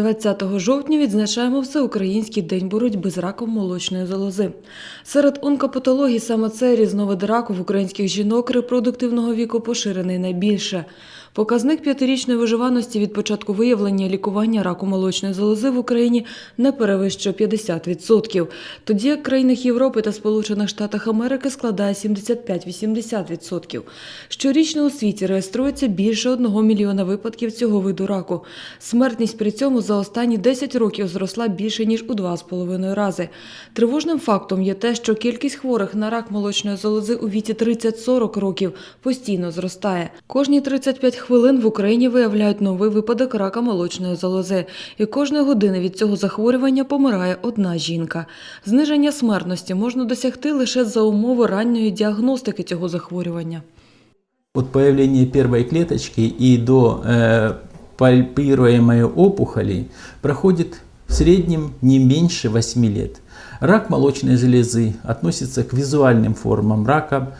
20 жовтня відзначаємо Всеукраїнський день боротьби з раком молочної залози. Серед онкопатологій саме цей різновид раку в українських жінок репродуктивного віку поширений найбільше. Показник п'ятирічної виживаності від початку виявлення лікування раку молочної залози в Україні не перевищує 50%, тоді як в країнах Європи та Сполучених Штатах Америки складає 75-80%. Щорічно у світі реєструється більше 1 мільйона випадків цього виду раку. Смертність при цьому за останні 10 років зросла більше ніж у 2,5 рази. Тривожним фактом є те, що кількість хворих на рак молочної залози у віці 30-40 років постійно зростає. Кожні 35 хвилин в Україні виявляють новий випадок рака молочної залози, і кожної години від цього захворювання помирає одна жінка. Зниження смертності можна досягти лише за умови ранньої діагностики цього захворювання. От появления первой клеточки и до э, пальпируемой опухоли проходит в среднем не меньше 8 лет. Рак молочной железы относится к визуальным формам рака,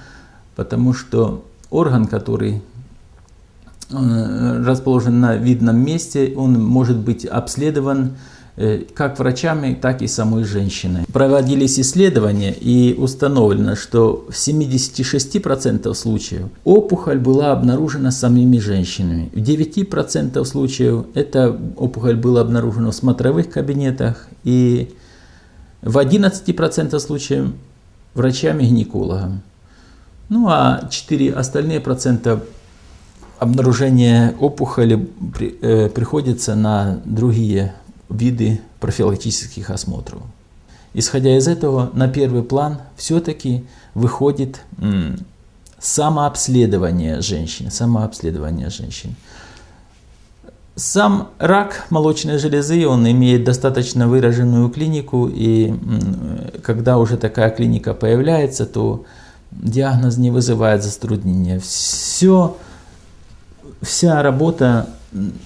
потому что орган, который э, расположен на видном месте, он может быть обследован как врачами, так и самой женщиной. Проводились исследования и установлено, что в 76% случаев опухоль была обнаружена самими женщинами. В 9% случаев эта опухоль была обнаружена в смотровых кабинетах и в 11% случаев врачами-гинекологом. Ну а 4 остальные процента обнаружения опухоли э, приходится на другие виды профилактических осмотров. Исходя из этого, на первый план все-таки выходит самообследование женщин. Самообследование женщин. Сам рак молочной железы, он имеет достаточно выраженную клинику, и когда уже такая клиника появляется, то диагноз не вызывает затруднения. Все, вся работа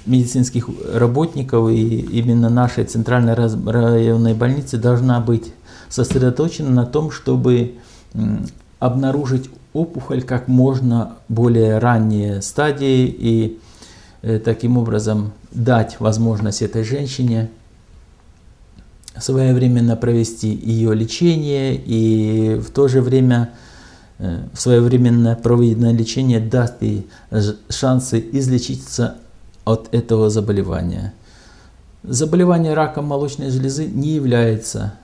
медицинских работников и именно нашей центральной районной больницы должна быть сосредоточена на том, чтобы обнаружить опухоль как можно более ранние стадии и э, таким образом дать возможность этой женщине своевременно провести ее лечение и в то же время э, своевременно проведенное лечение даст ей шансы излечиться от этого заболевания. Заболевание раком молочной железы не является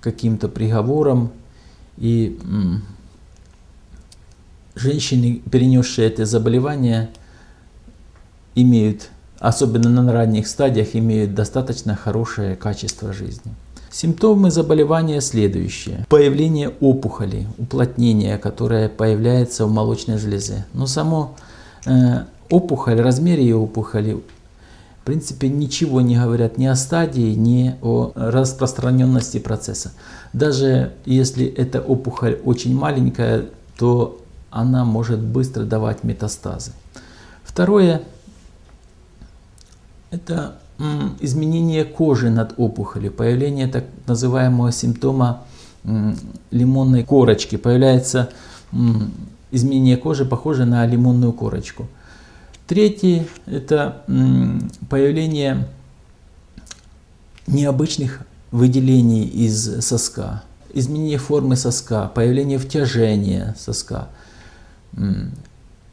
каким-то приговором и женщины, перенесшие это заболевание, имеют, особенно на ранних стадиях, имеют достаточно хорошее качество жизни. Симптомы заболевания следующие. Появление опухоли, уплотнение, которое появляется в молочной железе. Но само э, опухоль, размер ее опухоли, в принципе, ничего не говорят ни о стадии, ни о распространенности процесса. Даже если эта опухоль очень маленькая, то она может быстро давать метастазы. Второе это изменение кожи над опухолью, появление так называемого симптома лимонной корочки. Появляется изменение кожи, похожее на лимонную корочку. Третье – это появление необычных выделений из соска, изменение формы соска, появление втяжения соска.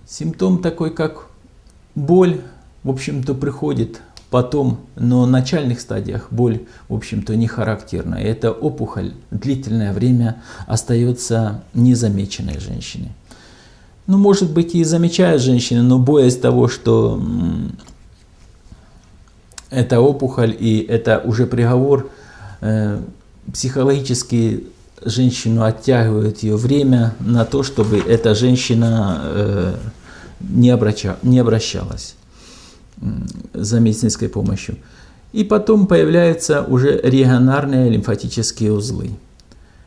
Симптом такой, как боль, в общем-то, приходит потом, но в начальных стадиях боль, в общем-то, не характерна. И эта опухоль длительное время остается незамеченной женщине. Ну, может быть, и замечают женщины, но боясь того, что это опухоль и это уже приговор, э, психологически женщину оттягивает ее время на то, чтобы эта женщина э, не, обраща- не обращалась за медицинской помощью. И потом появляются уже регионарные лимфатические узлы.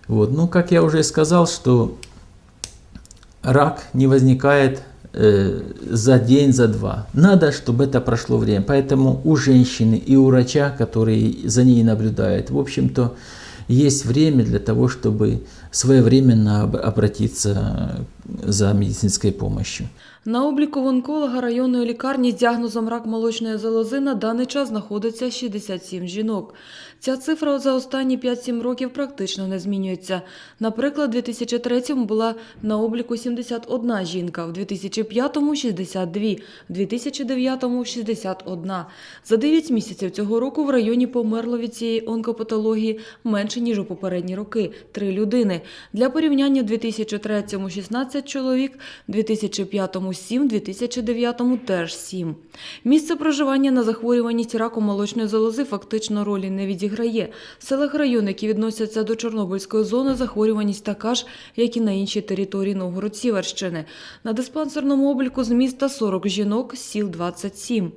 Вот. Ну, как я уже сказал, что рак не возникает э, за день, за два. Надо, чтобы это прошло время. Поэтому у женщины и у врача, который за ней наблюдает, в общем-то, есть время для того, чтобы своевременно об- обратиться за медицинской помощью. На обліку в онколога районної лікарні з діагнозом рак молочної залози на даний час знаходиться 67 жінок. Ця цифра за останні 5-7 років практично не змінюється. Наприклад, у 2003-му була на обліку 71 жінка, в 2005-му – 62, в 2009-му – 61. За 9 місяців цього року в районі померло від цієї онкопатології менше, ніж у попередні роки – 3 людини. Для порівняння, 2003-му – 16 чоловік, 2005-му – 7, 2009-му – теж 7. Місце проживання на захворюваність раком молочної залози фактично ролі не відіграє. В селах району, які відносяться до Чорнобильської зони, захворюваність така ж, як і на іншій території Новгород-Сіверщини. На диспансерному обліку з міста 40 жінок, сіл 27.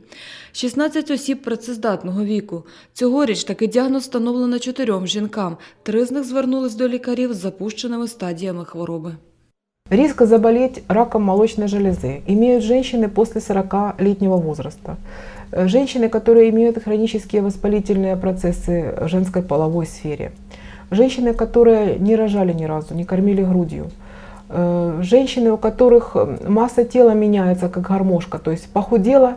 16 осіб працездатного віку. Цьогоріч такий діагноз встановлено чотирьом жінкам. Три з них звернулись до лікарів з запущеними стадіями хвороби. Риск заболеть раком молочной железы имеют женщины после 40-летнего возраста. Э, Женщины, которые имеют хронические воспалительные процессы в женской половой сфере. Женщины, которые не рожали ни разу, не кормили грудью. Э, Женщины, у которых э, масса тела меняется как гармошка, то есть похудела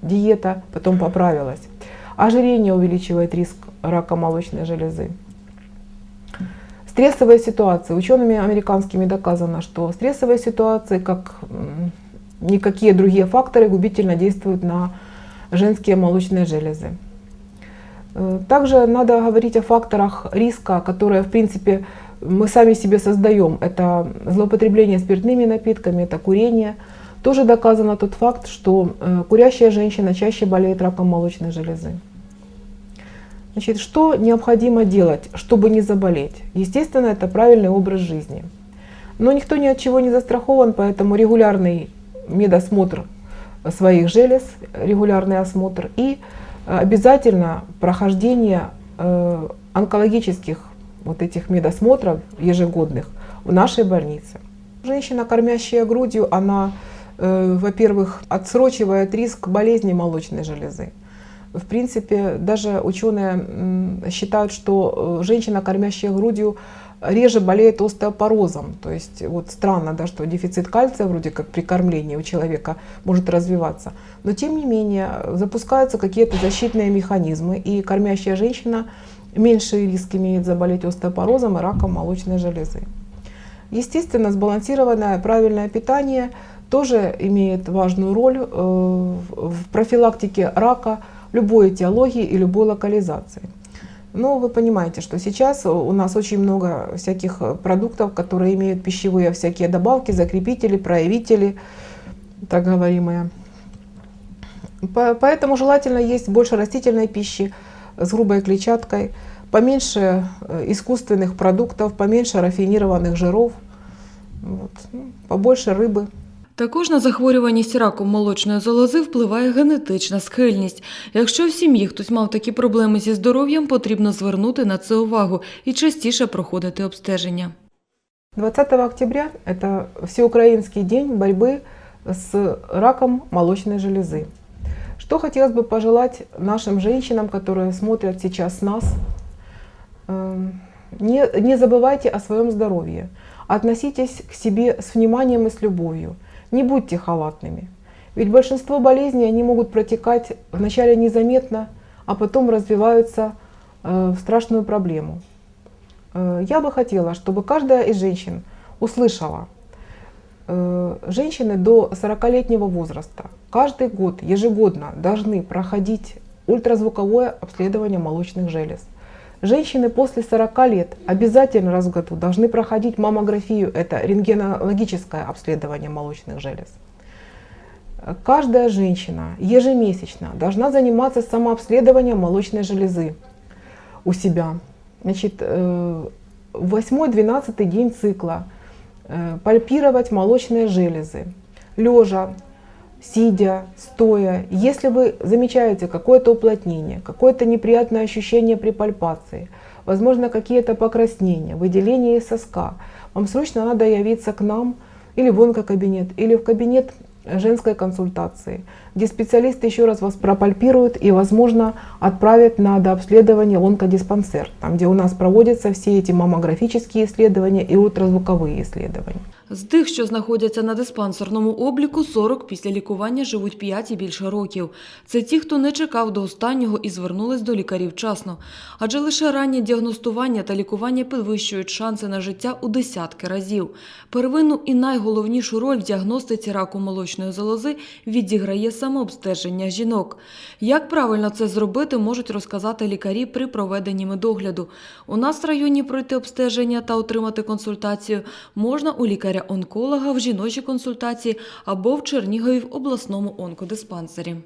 диета, потом поправилась. Ожирение увеличивает риск рака молочной железы. Стрессовые ситуации. Учеными американскими доказано, что стрессовые ситуации, как никакие другие факторы, губительно действуют на женские молочные железы. Э, Также надо говорить о факторах риска, которые, в принципе, мы сами себе создаем. Это злоупотребление спиртными напитками, это курение. Тоже доказано тот факт, что э, курящая женщина чаще болеет раком молочной железы. Значит, что необходимо делать, чтобы не заболеть? Естественно, это правильный образ жизни. Но никто ни от чего не застрахован, поэтому регулярный медосмотр своих желез, регулярный осмотр и э, обязательно прохождение э, онкологических вот этих медосмотров ежегодных в нашей больнице. Женщина, кормящая грудью, она, э, во-первых, отсрочивает риск болезни молочной железы. В принципе, даже ученые считают, что э, женщина, кормящая грудью, реже болеет остеопорозом. То есть вот странно, да, что дефицит кальция вроде как при кормлении у человека может развиваться. Но тем не менее запускаются какие-то защитные механизмы, и кормящая женщина меньший риск имеет заболеть остеопорозом и раком молочной железы. Естественно, сбалансированное правильное питание тоже имеет важную роль э, в профилактике рака любой этиологии и любой локализации. Но вы понимаете, что сейчас у нас очень много всяких э, продуктов, которые имеют пищевые всякие добавки, закрепители, проявители, так говоримые. По- Поэтому желательно есть больше растительной пищи с грубой клетчаткой, поменьше э, искусственных продуктов, поменьше рафинированных жиров, вот, ну, побольше рыбы. Також на захворюваність раком молочної залози впливає генетична схильність. Якщо в сім'ї хтось мав такі проблеми зі здоров'ям, потрібно звернути на це увагу і частіше проходити обстеження. 20 октября – это Всеукраинский день борьбы с раком молочной железы. Что хотелось бы пожелать нашим женщинам, которые смотрят сейчас нас? Эм, Не, не забывайте о своем здоровье. Относитесь к себе с вниманием и с любовью. Не будьте халатными. Ведь большинство болезней они могут протекать вначале незаметно, а потом развиваются э, в страшную проблему. Э, Я бы хотела, чтобы каждая из женщин услышала, э, женщины до 40-летнего возраста каждый год, ежегодно должны проходить ультразвуковое обследование молочных желез. Женщины после 40 лет обязательно раз в году должны проходить маммографию, это рентгенологическое обследование молочных желез. Каждая женщина ежемесячно должна заниматься самообследованием молочной железы у себя. Значит, э, в 8-12 день цикла э, пальпировать молочные железы, лежа, сидя, стоя. Если вы замечаете какое-то уплотнение, какое-то неприятное ощущение при пальпации, возможно, какие-то покраснения, выделение из соска, вам срочно надо явиться к нам или в онкокабинет, или в кабинет женской консультации, где специалисты еще раз вас пропальпируют и, возможно, отправят на дообследование онкодиспансер, там, где у нас проводятся все эти маммографические исследования и ультразвуковые исследования. З тих, що знаходяться на диспансерному обліку, 40 після лікування живуть 5 і більше років. Це ті, хто не чекав до останнього і звернулись до лікарів вчасно. Адже лише раннє діагностування та лікування підвищують шанси на життя у десятки разів. Первинну і найголовнішу роль в діагностиці раку молочної залози відіграє самообстеження жінок. Як правильно це зробити, можуть розказати лікарі при проведенні медогляду. У нас в районі пройти обстеження та отримати консультацію можна у лікаря-онколога в жіночій консультації або в Чернігові в обласному онкодиспансері.